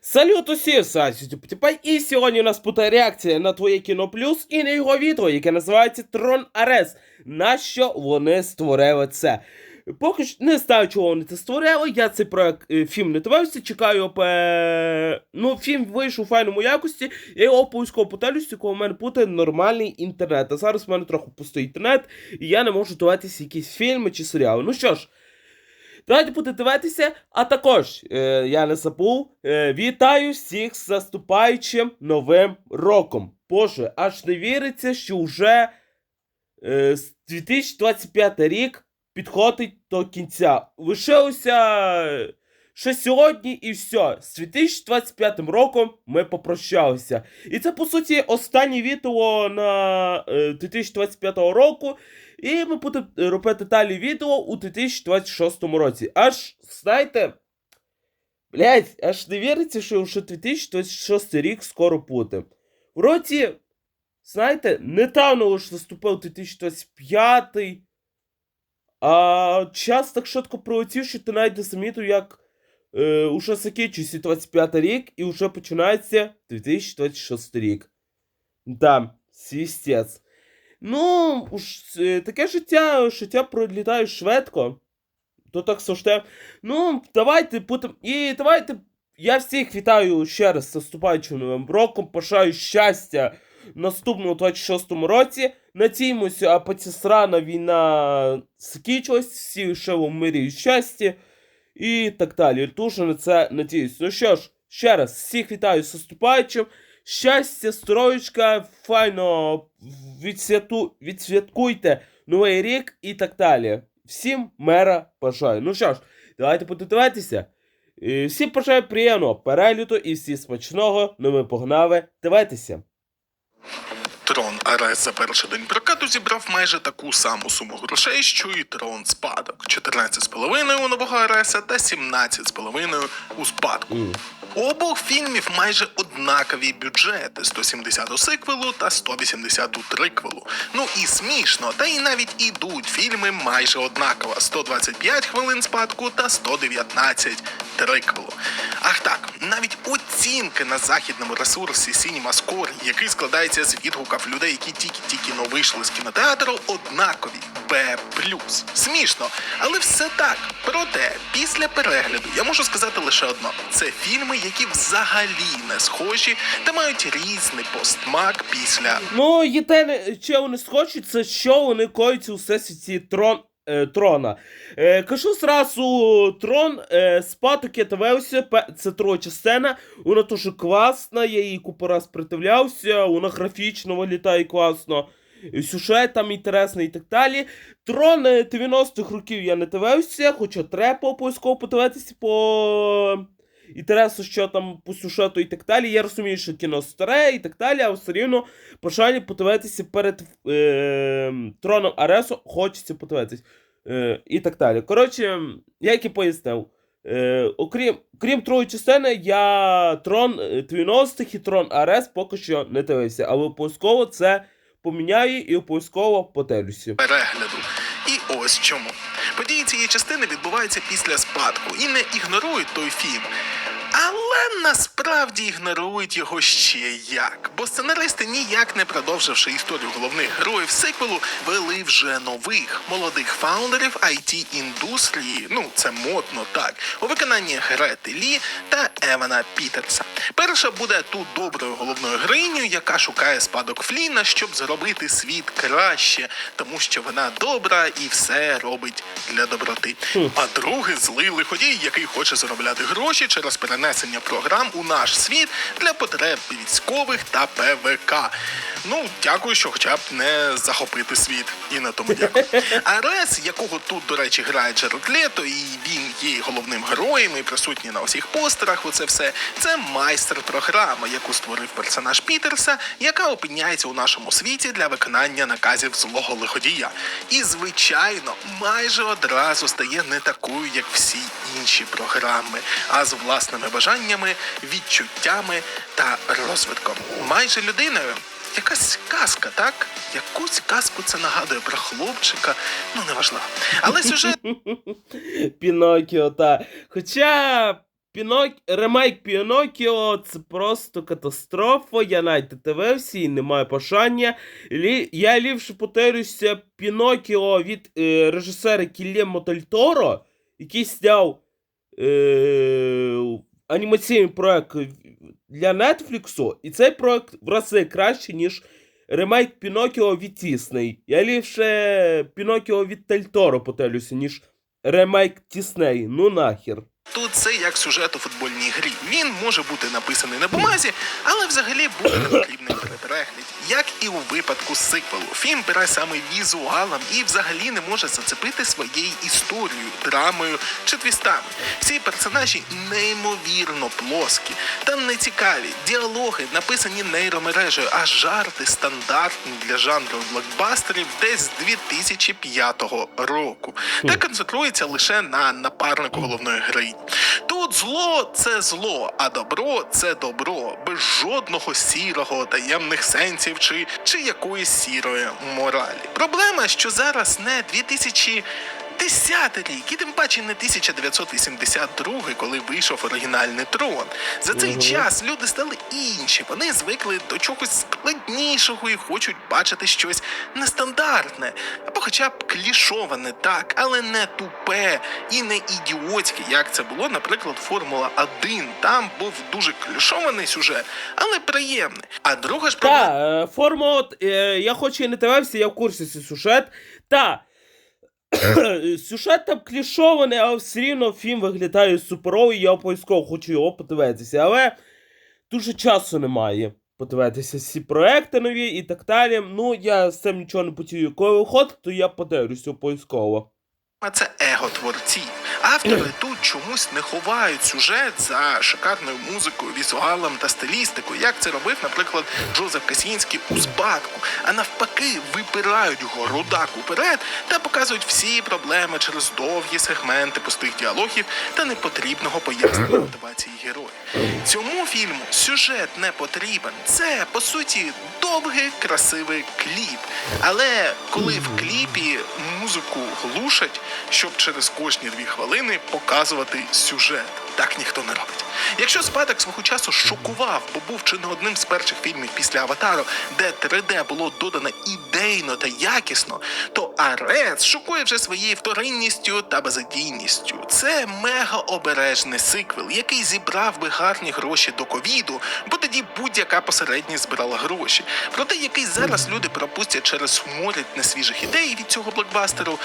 Салют усім, Тюптюпай, і сьогодні у нас буде реакція на твоє кіно плюс і на його відео, яке називається Трон Арес. Нащо вони створили це? Поки що не знаю, чого вони це створили. Я цей проект е, фільм не дивився, чекаю пе... Ну, фільм вийшов у файному якості. Я його обов'язково потелюся, коли в мене буде нормальний інтернет. А зараз в мене трохи пустий інтернет, і я не можу дивитися якісь фільми чи серіали. Ну що ж. Давайте будете дивитися, а також е, я не забув. Е, вітаю всіх з заступаючим новим роком. Боже, аж не віриться, що вже е, 2025 рік підходить до кінця. Лишилося е, ще сьогодні і все. З 2025 роком ми попрощалися. І це, по суті, останнє відео на е, 2025 року. І ми будемо робити далі відео у 2026 році. Аж, знаєте, блять, аж не віриться, що вже 2026 рік скоро буде. Вроді, знаєте, недавно лише наступив 2025, а час так швидко пролетів, що ти навіть не замітив, як е, уже закінчується 25 рік і вже починається 2026 рік. Да, свістець. Ну, уж е, таке життя, життя пролітає швидко. То так завжди. Ну, давайте будемо. І давайте. Я всіх вітаю ще раз з наступаючим новим роком. Бажаю щастя наступному 26-му році. Надіємося, аби ця срана війна закінчилась, всі ще в мирі і щасті. І так далі. Дуже на це надіюсь. Ну що ж, ще раз, всіх вітаю з наступаючим. Щастя, здоров'ячка, файно відсвяту... відсвяткуйте Новий рік і так далі. Всім мера бажаю. Ну що ж, давайте будемо дивитися. Е, Всім бажаю приємного перегляду і всі смачного. Ну ми погнали дивитися. Трон Арес за перший день прокату зібрав майже таку саму суму грошей, що і трон спадок. 14,5 у нового Ареса та 17,5 у спадку. М. У обох фільмів майже однакові бюджети: 170 у сиквелу та 180 у триквелу. Ну і смішно, та й навіть ідуть фільми майже однаково: 125 хвилин спадку та 119 триквелу. Ах так, навіть оцінки на західному ресурсі CinemaScore, який складається з відгуків людей, які тільки-тільки но вийшли з кінотеатру, однакові. Б Смішно, але все так. Проте, після перегляду я можу сказати лише одно: це фільми, які взагалі не схожі та мають різний постмак після Ну, єдине, що вони схочуть, це що вони коїться у всесвіті трон. Е, трона. Е, кажу зразу, трон спадок я дивився, це друга частина, вона дуже класна, я її купу раз придивлявся, вона графічно виглядає класно, е, сюжет там інтересний і так далі. Трон е, 90-х років я не дивився, хоча треба обов'язково подивитися по інтересу, що там по сюжету і так далі. Я розумію, що кіно старе і так далі, а все рівно бажання подивитися перед е, троном Аресу, хочеться подивитись. Е, і так далі. Коротше, як і пояснив. Е, окрім, крім другої частини, я трон е, 90-х і трон Арес поки що не дивився, але обов'язково це поміняю і обов'язково телюсі перегляду. І ось чому. Події цієї частини відбуваються після спадку і не ігнорують той фільм. Але насправді ігнорують його ще як. Бо сценаристи, ніяк не продовживши історію головних героїв сиквелу, вели вже нових молодих фаундерів it індустрії. Ну, це модно так. У виконанні Грети Лі та Евана Пітерса. Перша буде тут доброю головною героїнею, яка шукає спадок Фліна, щоб зробити світ краще, тому що вона добра і все робить для доброти. А другий злий лиходій, який хоче заробляти гроші через перенесення програм у наш світ для потреб військових та ПВК. Ну, дякую, що хоча б не захопити світ. І на тому дякую. Арес, якого тут, до речі, грає Джеред Лето, і він є головним героєм і присутній на усіх постерах. Оце все. Це майстер програми, яку створив персонаж Пітерса, яка опиняється у нашому світі для виконання наказів злого лиходія. І, звичайно, майже одразу стає не такою, як всі інші програми, а з власними бажаннями, відчуттями та розвитком. Майже людиною. Якась казка, так? Якусь казку це нагадує про хлопчика, ну неважливо. Але сюжет Пінокіо, та. Хоча Пінок... ремейк Пінокіо це просто катастрофа. Я навіть дивився і не маю бажання. Лі... Я ліпше повторюся Пінокіо від е, режисера Кілємо Дель Торо, який зняв е... анімаційний проект для Netflix, і цей проект в рази краще, ніж ремейк Пінокіо від Тісней. Я ліпше Пінокіо від Дель Торо повторюся, ніж ремейк Тісней. Ну нахер. Тут це як сюжет у футбольній грі. Він може бути написаний на бумазі, але взагалі буде не потрібний при перегляді. Як і у випадку сиквелу. Фільм бере саме візуалом і взагалі не може зацепити своєю історією, драмою чи твістами. Всі персонажі неймовірно плоскі та нецікаві. Діалоги написані нейромережею, а жарти стандартні для жанру блокбастерів десь з 2005 року. Та концентрується лише на напарнику головної героїні. Тут зло це зло, а добро це добро, без жодного сірого таємних сенсів чи, чи якоїсь сірої моралі. Проблема, що зараз не 2000 Десятий рік, і тим паче не 1982, коли вийшов оригінальний трон. За цей Мгм. час люди стали інші. Вони звикли до чогось складнішого і хочуть бачити щось нестандартне, або хоча б клішоване, так, але не тупе і не ідіотське, як це було, наприклад, Формула 1. Там був дуже клішований сюжет, але приємний. А друга ж проблема. Та, е, форма, от, е, я хоч і не дивився, я в курсі цей сюжет. Та, сюжет там клішований, але все рівно фільм виглядає суперовий, я обов'язково хочу його подивитися. Але дуже часу немає подивитися всі проекти нові і так далі. Ну, я з цим нічого не потію. Коли виходить, то я подивлюся обов'язково. А це его творців. Автори тут чомусь не ховають сюжет за шикарною музикою, візуалом та стилістикою, як це робив, наприклад, Джозеф Касінський у спадку. А навпаки, випирають городак уперед та показують всі проблеми через довгі сегменти пустих діалогів та непотрібного пояснення мотивації героїв. Цьому фільму сюжет не потрібен. Це по суті довгий красивий кліп. Але коли в кліпі музику глушать, щоб через кожні дві хвилини показувати сюжет. Так ніхто не робить. Якщо спадок свого часу шокував, бо був чи не одним з перших фільмів після аватару, де 3D було додано ідейно та якісно, то Арес шокує вже своєю вторинністю та безадійністю. Це мега обережний сиквел, який зібрав би гарні гроші до ковіду, бо тоді будь-яка посередність збирала гроші. Проте який зараз люди пропустять через морять несвіжих ідей від цього блокбастеру.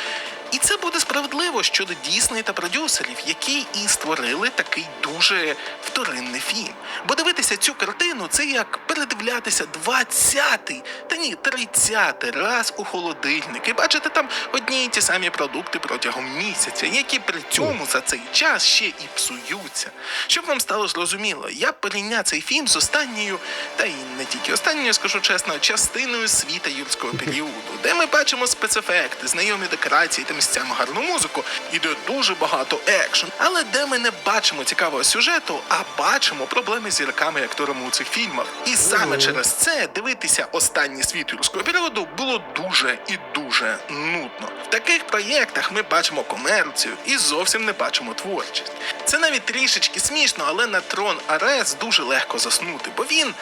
І це буде справедливо щодо Дісней та продюсерів, які і створили такий дуже вторинний фільм. Бо дивитися цю картину це як передивлятися 20-й, та ні, 30-й раз у холодильник і бачити там одні й ті самі продукти протягом місяця, які при цьому за цей час ще і псуються. Щоб вам стало зрозуміло, я порівняв цей фільм з останньою, та й не тільки останньою, скажу чесно, частиною світа юрського періоду, де ми бачимо спецефекти, знайомі декорації та місцями гарну музику, і де дуже багато екшн, але де ми не бачимо цікавого сюжету, а бачимо проблеми з зірками і акторами у цих фільмах. І саме через це дивитися останній світ юрського періоду було дуже і дуже нудно. В таких проєктах ми бачимо комерцію і зовсім не бачимо творчість. Це навіть трішечки смішно, але на трон Арес дуже легко заснути, бо він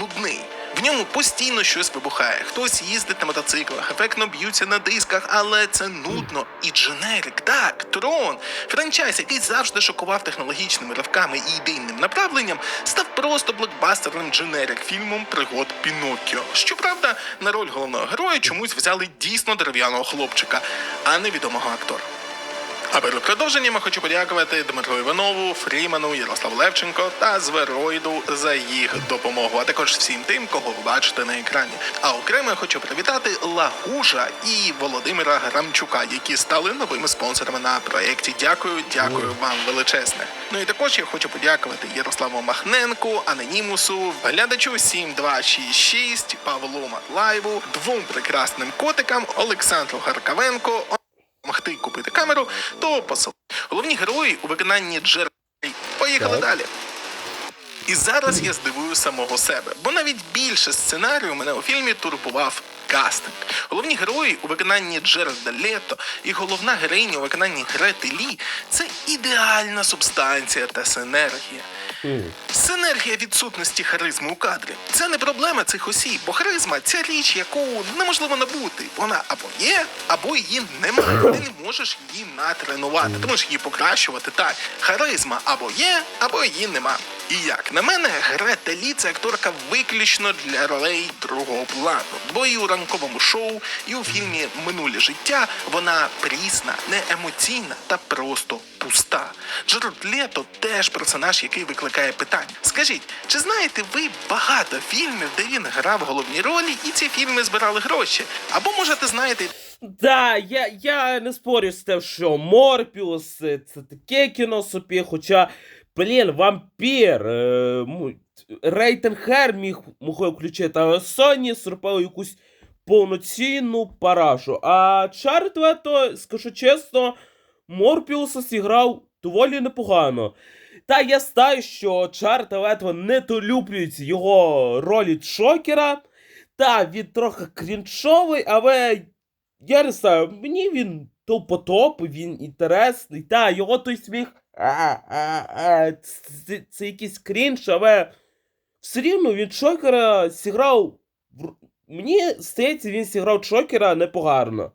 нудний. В ньому постійно щось вибухає. Хтось їздить на мотоциклах, ефектно б'ються на дисках, але це нудно. І дженерик, так, трон. Франчайз, який завжди шокував технологічними ривками і ідейним направленням, став просто блокбастерним дженерик фільмом пригод Піноккіо. Щоправда, на роль головного героя чомусь взяли дійсно дерев'яного хлопчика, а не відомого актора. А перед продовженням я хочу подякувати Дмитру Іванову, Фріману, Ярославу Левченко та Звероїду за їх допомогу, а також всім тим, кого ви бачите на екрані. А окремо я хочу привітати Лагужа і Володимира Грамчука, які стали новими спонсорами на проєкті. Дякую, дякую вам величезне. Ну і також я хочу подякувати Ярославу Махненку, Анонімусу, глядачу 7266, Павлу Матлаєву, двом прекрасним котикам, Олександру Гаркавенко. Могти купити камеру, то посил. Головні герої у виконанні Джері. Поїхали Так. далі. І зараз я здивую самого себе, бо навіть більше сценарію мене у фільмі турбував кастинг. Головні герої у виконанні Джеральда Лето і головна героїня у виконанні Грети Лі це ідеальна субстанція та синергія. Синергія відсутності харизми у кадрі. Це не проблема цих осіб, бо харизма це річ, яку неможливо набути. Вона або є, або її немає. Ти не можеш її натренувати. Ти можеш її покращувати так. Харизма або є, або її нема. І як на мене, Грета Лі це акторка виключно для ролей другого плану. Бо і у ранковому шоу, і у фільмі Минуле життя вона прісна, неемоційна та просто пуста. Джеред Лето теж персонаж, який викликає питання. Скажіть, чи знаєте ви багато фільмів, де він грав головні ролі, і ці фільми збирали гроші? Або може ти знаєте Да, я, я не спорю з тим, що Морпіус це таке кіно собі, хоча, блін, вампір, е, му- рейтинг Хер міг могли включити, а Sony зробили якусь повноцінну парашу. А Чарльд Лето, скажу чесно, Морпіуса зіграв доволі непогано. Та я знаю, що Чарльд Лето недолюблюють його ролі Шокера. Та, він трохи крінчовий, але я не знаю, мені він топ-топ, він інтересний. Та, його той сміх. А, а, а, це, це якийсь крінж, але все рівно він Шокера зіграв. Мені здається, він зіграв Шокера непогано.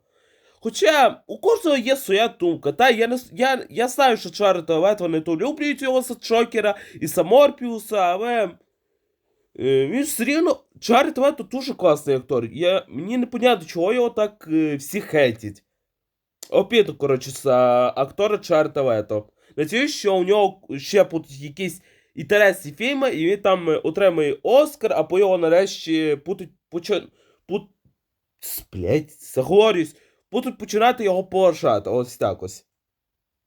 Хоча у кожного є своя думка. Та я не я, я знаю, що Чари та Лето не то люблять його за Шокера і за Морпіуса, але. Е, він все рівно. Чарльз Лето дуже класний актор. Я, мені не понятно, чого його так е, всі хейтять. Опіту, коротше, за актора Чарльза Лето. Надіюсь, що у нього ще будуть якісь інтересні фільми, і він там е, отримає Оскар, а по його нарешті будуть поча... Пут... Сплять, заговорюсь. Будуть починати його поважати. Ось так ось.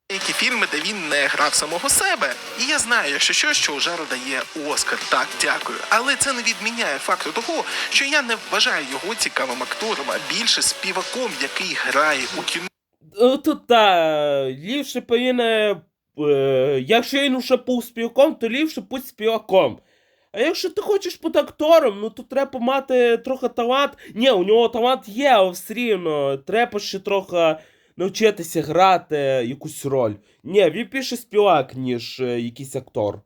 деякі фільми, де він не грав самого себе. І я знаю, якщо що, що у Жару дає Оскар. Так, дякую. Але це не відміняє факту того, що я не вважаю його цікавим актором, а більше співаком, який грає у кіно. Е, Тут та ліпше повинен. Е, якщо він вже був співаком, то ліпше будь співаком. А якщо ти хочеш бути актором, ну то треба мати трохи талант. Ні, у нього талант є, але все рівно треба ще трохи навчитися грати якусь роль. Ні, він більше співак, ніж е, якийсь актор.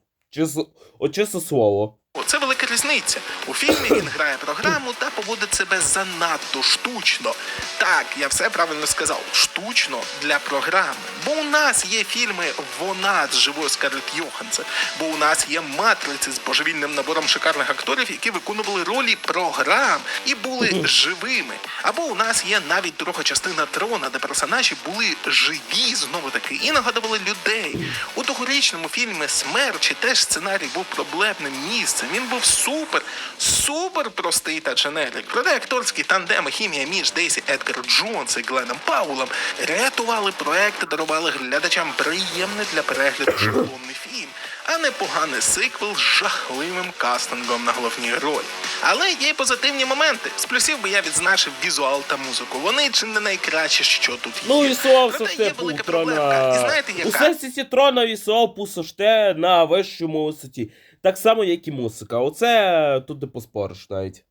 От чесне слово. Це велика різниця. У фільмі він грає програму та поводить себе занадто штучно. Так, я все правильно сказав. Штучно для програми. Бо у нас є фільми Вона з живою Скарлетт Йоханссон, бо у нас є матриці з божевільним набором шикарних акторів, які виконували ролі програм і були живими. Або у нас є навіть друга частина трона, де персонажі були живі знову таки і нагадували людей. У тогорічному фільмі Смерчі теж сценарій був проблемним місцем. Він був супер, супер простий та дженерик. Проте акторський тандем хімія між Дейсі Едгар Джонс і Гленом Паулом рятували проект дарували глядачам приємний для перегляду шаблонний фільм, а не поганий сиквел з жахливим кастингом на головній ролі. Але є й позитивні моменти. З плюсів би я відзначив візуал та музику. Вони чи не найкраще, що тут є. Ну, вісуал все ж те проблемка. І знаєте, яка? всесвіті трона вісуал був завжди на вищому висоті. Так само, як і музика. Оце тут не поспориш навіть.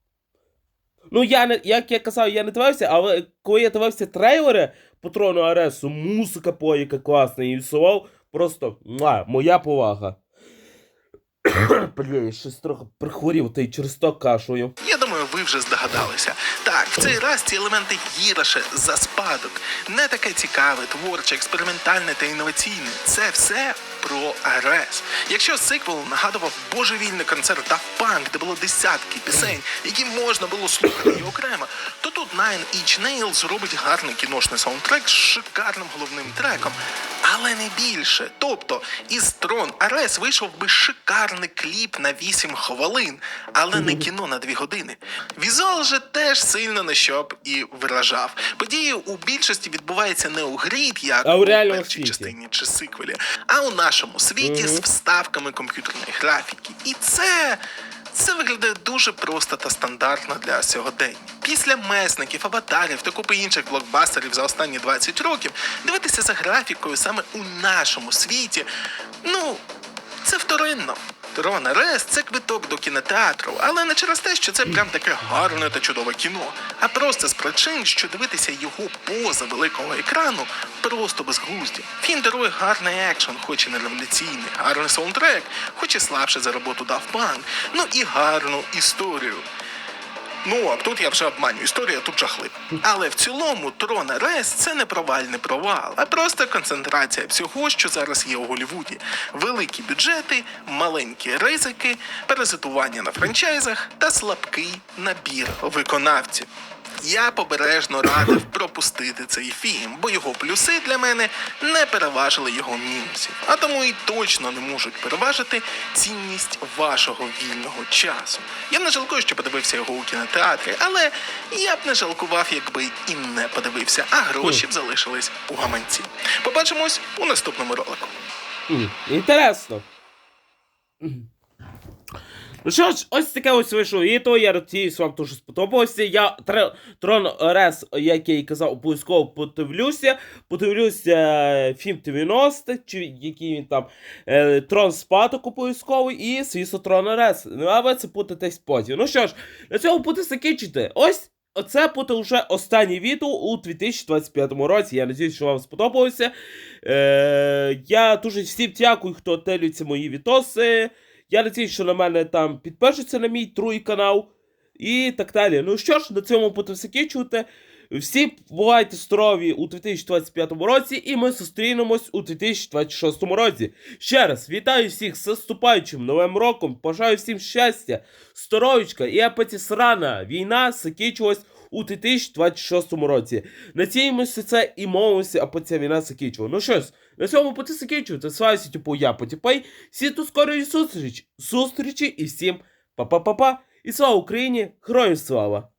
Ну, я не, як я казав, я не дивився, але коли я дивився трейлери по трону Аресу, музика по яка класна, і вісуал просто муа, моя повага. Блін, щось трохи прихворів, та й через то кашую. Я думаю, ви вже здогадалися. Так, в цей раз ці елементи гірше за спадок. Не таке цікаве, творче, експериментальне та інноваційне. Це все про Арес. Якщо сиквел нагадував божевільний концерт Daft Punk, де було десятки пісень, які можна було слухати і окремо, то тут Nine Inch Nails зробить гарний кіношний саундтрек з шикарним головним треком. Але не більше. Тобто, із Трон Арес вийшов би шикарний кліп на 8 хвилин, але не кіно на 2 години. Візуал же теж сильно не щоб і вражав. Події у більшості відбуваються не у грі, як А у реальному першій частині чи сиквелі, а у нашому світі з вставками комп'ютерної графіки. І це. Це виглядає дуже просто та стандартно для сьогодення. Після месників, аватарів та купи інших блокбастерів за останні 20 років дивитися за графікою саме у нашому світі. Ну, це вторинно. Трон Рес це квиток до кінотеатру, але не через те, що це прям таке гарне та чудове кіно, а просто з причин, що дивитися його поза великого екрану просто безглузді. Фін дарує гарний екшен, хоч і не революційний, гарний саундтрек, хоч і слабше за роботу Daft Punk, ну і гарну історію. Ну, а тут я вже обманю, історія тут жахлива. Але в цілому Трон Арес це не провальний провал, а просто концентрація всього, що зараз є у Голлівуді. Великі бюджети, маленькі ризики, паразитування на франчайзах та слабкий набір виконавців. Я побережно радив пропустити цей фільм, бо його плюси для мене не переважили його мінусів, а тому і точно не можуть переважити цінність вашого вільного часу. Я не жалкую, що подивився його у кінотеатрі, але я б не жалкував, якби і не подивився, а гроші б залишились у гаманці. Побачимось у наступному ролику. Інтересно. Ну що ж, ось таке ось вийшло відео, я надіюсь, вам дуже сподобалося. Я Трон Рес, як я і казав, обов'язково подивлюся. Подивлюся е, фільм 90, чи який він там, е, Трон Спадок обов'язково, і, звісно, Трон Рес. Ну, а ви це путаєтесь потім. Ну що ж, на цьому буде закінчити. Ось Оце буде вже останнє відео у 2025 році. Я надіюсь, що вам сподобалося. Е, я дуже всім дякую, хто дивиться мої відоси. Я надіюсь, що на мене там підпишуться на мій другий канал і так далі. Ну що ж, на цьому будемо закінчувати. Всі бувайте здорові у 2025 році, і ми зустрінемось у 2026 році. Ще раз вітаю всіх з наступаючим новим роком. Бажаю всім щастя, здоров'ячка і апетісрана. Війна закінчилась у 2026 році. Надіємося це і молимося, аби ця війна закінчила. Ну що ж, на цьому буде закінчувати. З вами типу я Потіпей. Всі до скорої зустрічі, зустрічі і всім па-па-па-па. І слава Україні! Героям слава!